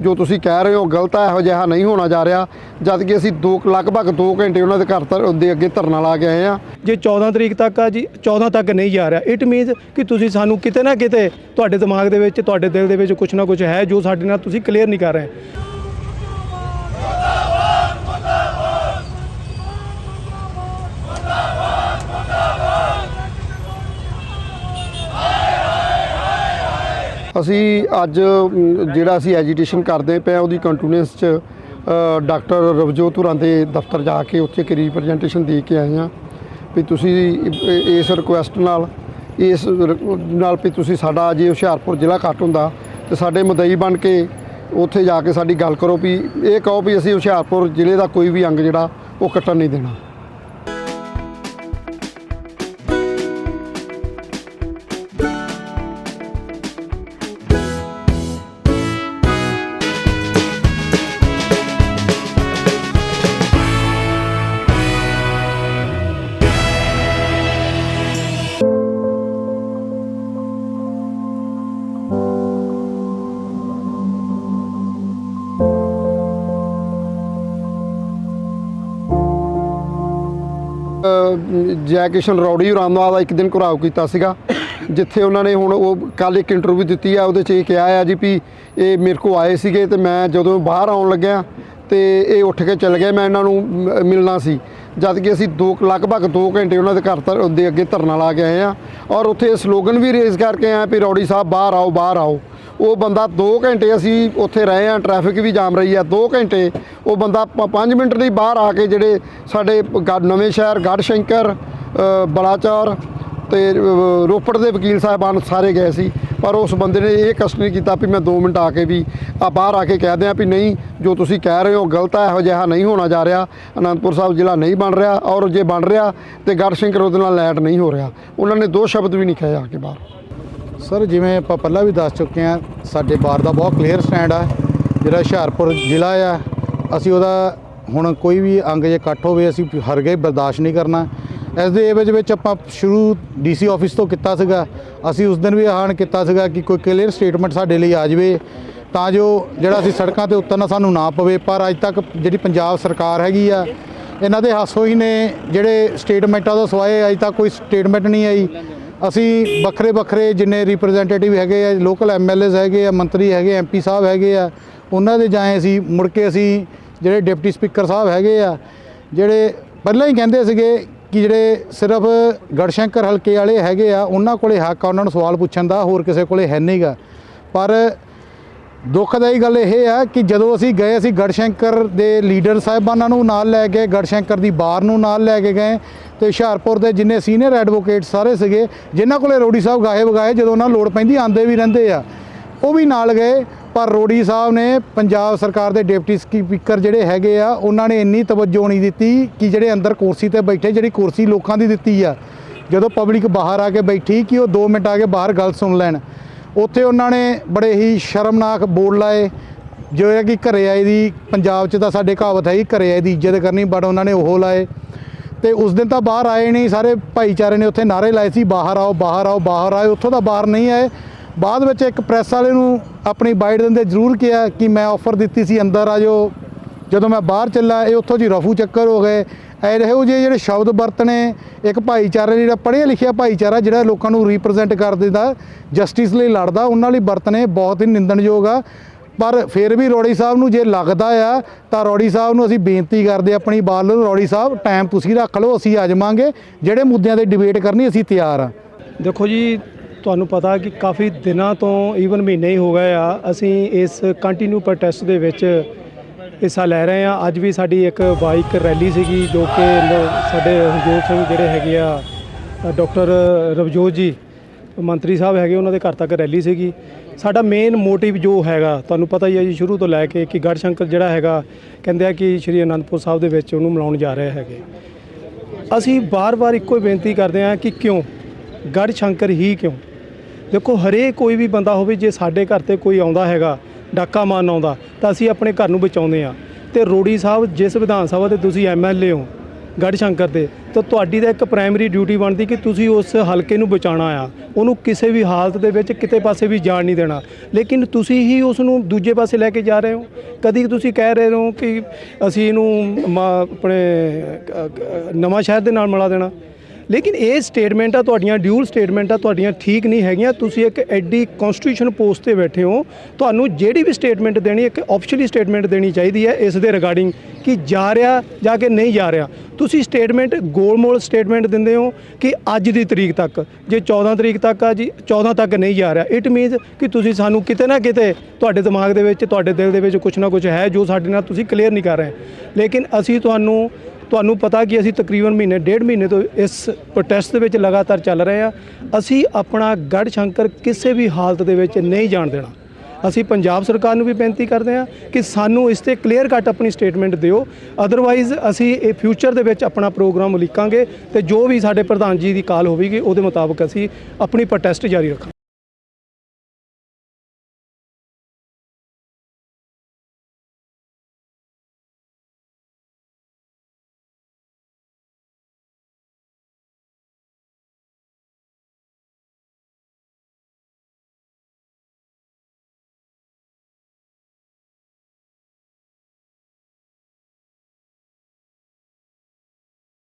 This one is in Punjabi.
ਜੋ ਤੁਸੀਂ ਕਹਿ ਰਹੇ ਹੋ ਗਲਤ ਹੈ ਇਹੋ ਜਿਹਾ ਨਹੀਂ ਹੋਣਾ ਜਾ ਰਿਹਾ। ਜਦ ਕਿ ਅਸੀਂ ਦੋ ਲਗਭਗ 2 ਘੰਟੇ ਉਹਨਾਂ ਦੇ ਘਰ ਧਰ- ਦੇ ਅੱਗੇ ਧਰਨਾ ਲਾ ਕੇ ਆਏ ਆ। ਜੇ 14 ਤਰੀਕ ਤੱਕ ਆ ਜੀ 14 ਤੱਕ ਨਹੀਂ ਜਾ ਰਿਹਾ। ਇਟ ਮੀਨਸ ਕਿ ਤੁਸੀਂ ਸਾਨੂੰ ਕਿਤੇ ਨਾ ਕਿਤੇ ਤੁਹਾਡੇ ਦਿਮਾਗ ਦੇ ਵਿੱਚ, ਤੁਹਾਡੇ ਦਿਲ ਦੇ ਵਿੱਚ ਕੁਝ ਨਾ ਕੁਝ ਹੈ ਜੋ ਸਾਡੇ ਨਾਲ ਤੁਸੀਂ ਕਲੀਅਰ ਨਹੀਂ ਕਰ ਰਹੇ। ਅਸੀਂ ਅੱਜ ਜਿਹੜਾ ਅਸੀਂ ਐਜੀਟੇਸ਼ਨ ਕਰਦੇ ਪਏ ਹਾਂ, ਉਹਦੀ ਕੰਟੀਨਿਊਸ ਚ ਡਾਕਟਰ ਰਵਜੋਤ ਹੁਰਾਂ ਦੇ ਦਫ਼ਤਰ ਜਾ ਕੇ ਉੱਥੇ ਇੱਕ ਰਿਪਰੈਜ਼ੈਂਟੇਸ਼ਨ ਦੇ ਕੇ ਆਏ ਹਾਂ ਵੀ ਤੁਸੀਂ ਇਸ ਰਿਕੁਐਸਟ ਨਾਲ, ਇਸ ਰ- ਨਾਲ ਵੀ ਤੁਸੀਂ ਸਾਡਾ ਜੇ ਹੁਸ਼ਿਆਰਪੁਰ ਜ਼ਿਲ੍ਹਾ ਘੱਟ ਹੁੰਦਾ, ਤੇ ਸਾਡੇ ਮਦਈ ਬਣ ਕੇ ਉੱਥੇ ਜਾ ਕੇ ਸਾਡੀ ਗੱਲ ਕਰੋ ਵੀ ਇਹ ਕਹੋ ਵੀ ਅਸੀਂ ਹੁਸ਼ਿਆਰਪੁਰ ਜ਼ਿਲ੍ਹੇ ਦਾ ਕੋਈ ਵੀ ਅੰਗ ਜਿਹੜਾ, ਉਹ ਕੱਟਣ ਨਹੀਂ ਦੇਣਾ। ਜੈ ਕਿਸ਼ਨ ਰੌੜੀ ਰਾਮਨਾਥ ਦਾ ਇੱਕ ਦਿਨ ਘੁਰਾਓ ਕੀਤਾ ਸੀਗਾ, ਜਿੱਥੇ ਉਹਨਾਂ ਨੇ ਹੁਣ ਉਹ ਕੱਲ ਇੱਕ ਇੰਟਰਵਿਊ ਦਿੱਤੀ ਆ, ਉਹਦੇ 'ਚ ਇਹ ਕਿਹਾ ਆ ਜੀ ਵੀ ਇਹ ਮੇਰੇ ਕੋ ਆਏ ਸੀਗੇ ਤੇ ਮੈਂ ਜਦੋਂ ਬਾਹਰ ਆਉਣ ਲੱਗਿਆ ਤੇ ਇਹ ਉੱਠ ਕੇ ਚੱਲ ਗਏ, ਮੈਂ ਇਹਨਾਂ ਨੂੰ ਮ- ਮਿਲਣਾ ਸੀ। ਜਦ ਕਿ ਅਸੀਂ ਦੋ ਲਗਭਗ 2 ਘੰਟੇ ਉਹਨਾਂ ਦੇ ਘਰ ਧਰ- ਦੇ ਅੱਗੇ ਧਰਨਾ ਲਾ ਕੇ ਆਏ ਆ ਔਰ ਉੱਥੇ ਸਲੋਗਨ ਵੀ ਰੇਜ਼ ਕਰਕੇ ਆਏ ਵੀ ਰੌੜੀ ਸਾਹਿਬ ਬਾਹਰ ਆਓ ਬਾਹਰ ਆਓ। ਉਹ ਬੰਦਾ 2 ਘੰਟੇ ਅਸੀਂ ਉੱਥੇ ਰਹੇ ਆ ਟ੍ਰੈਫਿਕ ਵੀ ਜਾਮ ਰਹੀ ਆ 2 ਘੰਟੇ ਉਹ ਬੰਦਾ 5 ਮਿੰਟ ਲਈ ਬਾਹਰ ਆ ਕੇ ਜਿਹੜੇ ਸਾਡੇ ਗ- ਨਵੇਂ ਸ਼ਹਿਰ ਗੜ੍ਹ ਸ਼ੰਕਰ ਬਲਾਚੌਰ ਤੇ ਰੋਪੜ ਦੇ ਵਕੀਲ ਸਾਹਿਬਾਨ ਸਾਰੇ ਗਏ ਸੀ, ਪਰ ਉਸ ਬੰਦੇ ਨੇ ਇਹ ਕਸ਼ਟ ਨਹੀਂ ਕੀਤਾ ਵੀ ਮੈਂ 2 ਮਿੰਟ ਆ ਕੇ ਵੀ ਆ ਬਾਹਰ ਆ ਕੇ ਕਹਿ ਦਿਆਂ ਵੀ ਨਹੀਂ, ਜੋ ਤੁਸੀਂ ਕਹਿ ਰਹੇ ਹੋ ਗਲਤ ਹੈ ਇਹੋ ਜਿਹਾ ਨਹੀਂ ਹੋਣਾ ਜਾ ਰਿਹਾ, ਅਨੰਦਪੁਰ ਸਾਹਿਬ ਜ਼ਿਲ੍ਹਾ ਨਹੀਂ ਬਣ ਰਿਹਾ ਔਰ ਜੇ ਬਣ ਰਿਹਾ ਤੇ ਗੜ ਸ਼ੰਕਰ ਉਹਦੇ ਨਾਲ ਲੈਟ ਨਹੀਂ ਹੋ ਰਿਹਾ। ਉਹਨਾਂ ਨੇ ਦੋ ਸ਼ਬਦ ਵੀ ਨਹੀਂ ਕਹੇ ਆ ਕੇ ਬਾਹਰ। ਸਰ, ਜਿਵੇਂ ਆਪਾਂ ਪਹਿਲਾਂ ਵੀ ਦੱਸ ਚੁੱਕੇ ਹਾਂ, ਸਾਡੇ ਬਾਰ ਦਾ ਬਹੁਤ ਕਲੀਅਰ ਸਟੈਂਡ ਆ, ਜਿਹੜਾ ਹੁਸ਼ਿਆਰਪੁਰ ਜ਼ਿਲ੍ਹਾ ਆ, ਅਸੀਂ ਉਹਦਾ ਹੁਣ ਕੋਈ ਵੀ ਅੰਗ ਜੇ ਇਕੱਠ ਹੋਵੇ, ਅਸੀਂ ਹਰਗੇ ਬਰਦਾਸ਼ਤ ਨਹੀਂ ਕਰਨਾ। ਇਸ ਦੇ ਏਵਜ ਵਿੱਚ ਆਪਾਂ ਸ਼ੁਰੂ ਡੀਸੀ ਆਫਿਸ ਤੋਂ ਕੀਤਾ ਸੀਗਾ। ਅਸੀਂ ਉਸ ਦਿਨ ਵੀ ਆਹਣ ਕੀਤਾ ਸੀਗਾ ਕਿ ਕੋਈ ਕਲੀਅਰ ਸਟੇਟਮੈਂਟ ਸਾਡੇ ਲਈ ਆ ਜਾਵੇ, ਤਾਂ ਜੋ ਜਿਹੜਾ ਅਸੀਂ ਸੜਕਾਂ ਤੇ ਉਤਰਨਾ ਸਾਨੂੰ ਨਾ ਪਵੇ। ਪਰ ਅੱਜ ਤੱਕ ਜਿਹੜੀ ਪੰਜਾਬ ਸਰਕਾਰ ਹੈਗੀ ਆ, ਇਹਨਾਂ ਦੇ ਹਾਸੋ ਹੀ ਨੇ ਜਿਹੜੇ ਸਟੇਟਮੈਂਟਾਂ ਤੋਂ ਸਵਾਏ, ਅੱਜ ਤੱਕ ਕੋਈ ਸਟੇਟਮੈਂਟ ਨਹੀਂ ਆਈ। ਅਸੀਂ ਵੱਖਰੇ ਵੱਖਰੇ ਜਿੰਨੇ ਰਿਪਰੈਜ਼ੈਂਟੇਟਿਵ ਹੈਗੇ ਆ ਲੋਕਲ ਐਮਐਲਏਜ਼ ਹੈਗੇ ਆ, ਮੰਤਰੀ ਹੈਗੇ ਐਮਪੀ ਸਾਹਿਬ ਹੈਗੇ ਆ, ਉਹਨਾਂ ਦੇ ਜਾਏ ਅਸੀਂ, ਮੁੜ ਕੇ ਅਸੀਂ ਜਿਹੜੇ ਡਿਪਟੀ ਸਪੀਕਰ ਸਾਹਿਬ ਹੈਗੇ ਆ, ਜਿਹੜੇ ਪਹਿਲਾਂ ਹੀ ਕਹਿੰਦੇ ਸੀਗੇ ਕਿ ਜਿਹੜੇ ਸਿਰਫ ਗੜਸ਼ੰਕਰ ਹਲਕੇ ਵਾਲੇ ਹੈਗੇ ਆ, ਉਹਨਾਂ ਕੋਲੇ ਹੱਕ ਆ ਉਹਨਾਂ ਨੂੰ ਸਵਾਲ ਪੁੱਛਣ ਦਾ, ਹੋਰ ਕਿਸੇ ਕੋਲੇ ਹੈ ਨਹੀਂਗਾ ਪਰ ਦੁੱਖਦਾਈ ਗੱਲ ਇਹ ਆ ਕਿ ਜਦੋਂ ਅਸੀਂ ਗਏ, ਅਸੀਂ ਗੜਸ਼ੰਕਰ ਦੇ ਲੀਡਰ ਸਾਹਿਬਾਨਾਂ ਨੂੰ ਨਾਲ ਲੈ ਕੇ, ਗੜਸ਼ੰਕਰ ਦੀ ਬਾਰ ਨੂੰ ਨਾਲ ਲੈ ਕੇ ਗਏ, ਤੇ ਹੁਸ਼ਿਆਰਪੁਰ ਦੇ ਜਿੰਨੇ ਸੀਨੀਅਰ ਐਡਵੋਕੇਟ ਸਾਰੇ ਸੀਗੇ, ਜਿਨ੍ਹਾਂ ਕੋਲੇ ਰੋੜੀ ਸਾਹਿਬ ਗਾਏ ਵਗਾਏ ਜਦੋਂ ਉਹਨਾਂ ਨੂੰ ਲੋੜ ਪੈਂਦੀ ਆਂਦੇ ਵੀ ਰਹਿੰਦੇ ਆ। ਉਹ ਵੀ ਨਾਲ ਗਏ। ਪਰ ਰੋੜੀ ਸਾਹਿਬ ਨੇ ਪੰਜਾਬ ਸਰਕਾਰ ਦੇ ਡਿਪਟੀ ਸਪੀਕਰ ਜਿਹੜੇ ਹੈਗੇ ਆ, ਉਹਨਾਂ ਨੇ ਇੰਨੀ ਤਵੱਜੋ ਨਹੀਂ ਦਿੱਤੀ ਕਿ ਜਿਹੜੇ ਅੰਦਰ ਕੁਰਸੀ ਤੇ ਬੈਠੇ, ਜਿਹੜੀ ਕੁਰਸੀ ਲੋਕਾਂ ਦੀ ਦਿੱਤੀ ਆ, ਜਦੋਂ ਪਬਲਿਕ ਬਾਹਰ ਆ ਕੇ ਬੈਠੀ ਕਿ ਉਹ 2 ਮਿੰਟ ਆ ਕੇ ਬਾਹਰ ਗੱਲ ਸੁਣ ਲੈਣ। ਉੱਥੇ ਉਹਨਾਂ ਨੇ ਬੜੇ ਹੀ ਸ਼ਰਮਨਾਕ ਬੋਲ ਲਾਏ, ਜੋ ਹੈ ਕਿ ਘਰੇ ਆਏ ਦੀ, ਪੰਜਾਬ 'ਚ ਤਾਂ ਸਾਡੇ ਕਹਾਵਤ ਹੈ ਕਿ ਘਰੇ ਆਏ ਦੀ ਇੱਜ਼ਤ ਕਰਨੀ ਬਟ ਉਹਨਾਂ ਨੇ ਉਹ ਲਾਏ। ਤੇ ਉਸ ਦਿਨ ਤਾਂ ਬਾਹਰ ਆਏ ਨਹੀਂ, ਸਾਰੇ ਭਾਈਚਾਰੇ ਨੇ ਉੱਥੇ ਨਾਰੇ ਲਾਏ ਸੀ, ਬਾਹਰ ਆਓ ਬਾਹਰ ਆਓ, ਬਾਹਰ ਆਏ, ਉੱਥੋਂ ਤਾਂ ਬਾਹਰ ਨਹੀਂ ਆਏ। ਬਾਅਦ ਵਿੱਚ ਇੱਕ ਪ੍ਰੈਸ ਵਾਲੇ ਨੂੰ ਆਪਣੀ ਬਾਈਟ ਦਿੰਦੇ ਜ਼ਰੂਰ ਕਿਹਾ ਕਿ ਮੈਂ ਆਫਰ ਦਿੱਤੀ ਸੀ, ਅੰਦਰ ਆ ਜਾਓ। ਜਦੋਂ ਮੈਂ ਬਾਹਰ ਚੱਲਾ, ਇਹ ਉੱਥੋਂ ਜੀ ਰਫੂ ਚੱਕਰ ਹੋ ਗਏ। ਐ ਇਹੋ ਜਿਹੇ ਜਿਹੜੇ ਸ਼ਬਦ ਵਰਤਣੇ, ਇੱਕ ਭਾਈਚਾਰਾ ਜਿਹੜਾ ਪੜ੍ਹਿਆ ਲਿਖਿਆ ਭਾਈਚਾਰਾ ਜਿਹੜਾ ਲੋਕਾਂ ਨੂੰ ਰਿਪਰੈਜ਼ੈਂਟ ਕਰ ਦਿੰਦਾ ਜਸਟਿਸ ਲਈ ਲੜਦਾ, ਉਹਨਾਂ ਲਈ ਵਰਤਣੇ ਬਹੁਤ ਹੀ ਨਿੰਦਣਯੋਗ ਆ। ਪਰ ਫਿਰ ਵੀ ਰੋੜੀ ਸਾਹਿਬ ਨੂੰ ਜੇ ਲੱਗਦਾ ਆ, ਤਾਂ ਰੋੜੀ ਸਾਹਿਬ ਨੂੰ ਅਸੀਂ ਬੇਨਤੀ ਕਰਦੇ ਆਪਣੀ ਬਾਲ ਨੂੰ ਰੋੜੀ ਸਾਹਿਬ ਟਾਈਮ ਤੁਸੀਂ ਰੱਖ ਲਓ, ਅਸੀਂ ਆ ਜਾਵਾਂਗੇ। ਜਿਹੜੇ ਮੁੱਦਿਆਂ ਤੇ ਡਿਬੇਟ ਕਰਨੀ, ਅਸੀਂ ਤਿਆਰ ਆ ਦੇਖੋ ਜੀ ਤੁਹਾਨੂੰ ਪਤਾ ਕਿ ਕਾਫੀ ਦਿਨਾਂ ਤੋਂ ਈਵਨ ਮਹੀਨੇ ਹੀ ਹੋ ਗਏ ਆ, ਅਸੀਂ ਇਸ ਕੰਟੀਨਿਊ ਪ੍ਰੋਟੈਸਟ ਦੇ ਵਿੱਚ ਹਿੱਸਾ ਲੈ ਰਹੇ ਆ ਅੱਜ ਵੀ ਸਾਡੀ ਇੱਕ ਬਾਈਕ ਰੈਲੀ ਸੀਗੀ, ਜੋ ਕਿ ਸਾਡੇ ਹਰਜੋਤ ਸਿੰਘ ਜਿਹੜੇ ਹੈਗੇ ਆ ਡਾਕਟਰ ਰਵਜੋਤ ਜੀ, ਮੰਤਰੀ ਸਾਹਿਬ ਹੈਗੇ, ਉਹਨਾਂ ਦੇ ਘਰ ਤੱਕ ਰੈਲੀ ਸੀਗੀ। ਸਾਡਾ ਮੇਨ ਮੋਟਿਵ ਜੋ ਹੈਗਾ, ਤੁਹਾਨੂੰ ਪਤਾ ਹੀ ਹੈ ਜੀ, ਸ਼ੁਰੂ ਤੋਂ ਲੈ ਕੇ ਕਿ ਗੜਸ਼ੰਕਰ ਜਿਹੜਾ ਹੈਗਾ, ਕਹਿੰਦੇ ਆ ਕਿ ਸ਼੍ਰੀ ਅਨੰਦਪੁਰ ਸਾਹਿਬ ਦੇ ਵਿੱਚ ਉਹਨੂੰ ਮਿਲਾਉਣ ਜਾ ਰਹੇ ਹੈਗੇ। ਅਸੀਂ ਬਾਰ-ਬਾਰ ਇੱਕੋ ਹੀ ਬੇਨਤੀ ਕਰਦੇ ਹਾਂ ਕਿ ਕਿਉਂ? ਗੜ੍ਹ ਸ਼ੰਕਰ ਹੀ ਕਿਉਂ? ਦੇਖੋ ਹਰੇਕ ਕੋਈ ਵੀ ਬੰਦਾ ਹੋਵੇ ਜੇ ਸਾਡੇ ਘਰ ਤੇ ਕੋਈ ਆਉਂਦਾ ਹੈਗਾ ਡਾਕਾ ਮਾਰਨ ਆਉਂਦਾ ਤਾਂ ਅਸੀਂ ਆਪਣੇ ਘਰ ਨੂੰ ਬਚਾਉਂਦੇ ਆ ਤੇ ਰੋੜੀ ਸਾਹਿਬ ਜਿਸ ਵਿਧਾਨ ਸਭਾ ਦੇ ਤੁਸੀਂ ਐਮਐਲਏ ਹੋ ਗੜ ਸ਼ੰਕਰ ਦੇ ਤਾਂ ਤੁਹਾਡੀ ਤਾਂ ਇੱਕ ਪ੍ਰਾਇਮਰੀ ਡਿਊਟੀ ਬਣਦੀ ਕਿ ਤੁਸੀਂ ਉਸ ਹਲਕੇ ਨੂੰ ਬਚਾਉਣਾ ਆ। ਉਹਨੂੰ ਕਿਸੇ ਵੀ ਹਾਲਤ ਦੇ ਵਿੱਚ ਕਿਤੇ ਪਾਸੇ ਵੀ ਜਾਣ ਨਹੀਂ ਦੇਣਾ। ਲੇਕਿਨ ਤੁਸੀਂ ਹੀ ਉਸ ਨੂੰ ਦੂਜੇ ਪਾਸੇ ਲੈ ਕੇ ਜਾ ਰਹੇ ਹੋ। ਕਦੀ ਤੁਸੀਂ ਕਹਿ ਰਹੇ ਹੋ ਕਿ ਅਸੀਂ ਇਹਨੂੰ ਮ- ਆਪਣੇ ਅ, ਨਵਾਂ ਸ਼ਹਿਰ ਦੇ ਨਾਲ ਮਿਲਾ ਦੇਣਾ। ਲੇਕਿਨ ਇਹ ਸਟੇਟਮੈਂਟਾਂ ਤੁਹਾਡੀਆਂ ਡਿਊਲ ਸਟੇਟਮੈਂਟਾਂ ਤੁਹਾਡੀਆਂ ਠੀਕ ਨਹੀਂ ਹੈਗੀਆਂ। ਤੁਸੀਂ ਇੱਕ ਐਡੀ ਕਨਸਟੀਟਿਊਸ਼ਨ ਪੋਸਟ ਤੇ ਬੈਠੇ ਹੋ। ਤੁਹਾਨੂੰ ਜਿਹੜੀ ਵੀ ਸਟੇਟਮੈਂਟ ਦੇਣੀ, ਇੱਕ ਆਫੀਸ਼ੀਅਲੀ ਸਟੇਟਮੈਂਟ ਦੇਣੀ ਚਾਹੀਦੀ ਹੈ ਇਸ ਦੇ ਰਿਗਾਰਡਿੰਗ ਕਿ ਜਾ ਰਿਹਾ ਜਾਂ ਕਿ ਨਹੀਂ ਜਾ ਰਿਹਾ। ਤੁਸੀਂ ਸਟੇਟਮੈਂਟ ਗੋਲਮੋਲ ਸਟੇਟਮੈਂਟ ਦਿੰਦੇ ਹੋ ਕਿ ਅੱਜ ਦੀ ਤਰੀਕ ਤੱਕ। ਜੇ 14 ਤਰੀਕ ਤੱਕ ਆ ਜੀ 14 ਤੱਕ ਨਹੀਂ ਜਾ ਰਿਹਾ। ਇਟ ਮੀਨਸ ਕਿ ਤੁਸੀਂ ਸਾਨੂੰ ਕਿਤੇ ਨਾ ਕਿਤੇ ਤੁਹਾਡੇ ਦਿਮਾਗ ਦੇ ਵਿੱਚ, ਤੁਹਾਡੇ ਦਿਲ ਦੇ ਵਿੱਚ ਕੁਝ ਨਾ ਕੁਝ ਹੈ ਜੋ ਸਾਡੇ ਨਾਲ ਤੁਸੀਂ ਕਲੀਅਰ ਨਹੀਂ ਕਰ ਰਹੇ। ਲੇਕਿਨ ਅਸੀਂ ਤੁਹਾਨੂੰ ਤੁਹਾਨੂੰ ਪਤਾ ਕਿ ਅਸੀਂ ਤਕਰੀਬਨ ਮਹੀਨੇ, ਡੇਢ ਮਹੀਨੇ ਤੋਂ ਇਸ ਪ੍ਰੋਟੈਸਟ ਦੇ ਵਿੱਚ ਲਗਾਤਾਰ ਚੱਲ ਰਹੇ ਆ ਅਸੀਂ ਆਪਣਾ ਗੜ ਸ਼ੰਕਰ ਕਿਸੇ ਵੀ ਹਾਲਤ ਦੇ ਵਿੱਚ ਨਹੀਂ ਜਾਣ ਦੇਣਾ। ਅਸੀਂ ਪੰਜਾਬ ਸਰਕਾਰ ਨੂੰ ਵੀ ਬੇਨਤੀ ਕਰਦੇ ਹਾਂ ਕਿ ਸਾਨੂੰ ਇਸ ਤੇ ਕਲੀਅਰ ਕੱਟ ਆਪਣੀ ਸਟੇਟਮੈਂਟ ਦਿਓ। ਅਦਰਵਾਈਜ਼ ਅਸੀਂ ਇਹ ਫਿਊਚਰ ਦੇ ਵਿੱਚ ਆਪਣਾ ਪ੍ਰੋਗਰਾਮ ਉਲੀਕਾਂਗੇ ਤੇ ਜੋ ਵੀ ਸਾਡੇ ਪ੍ਰਧਾਨ ਜੀ ਦੀ ਕਾਲ ਹੋਵੇਗੀ, ਉਹਦੇ ਮੁਤਾਬਕ ਅਸੀਂ ਆਪਣੀ ਪ੍ਰੋਟੈਸਟ ਜਾਰੀ ਰੱਖਾਂਗੇ।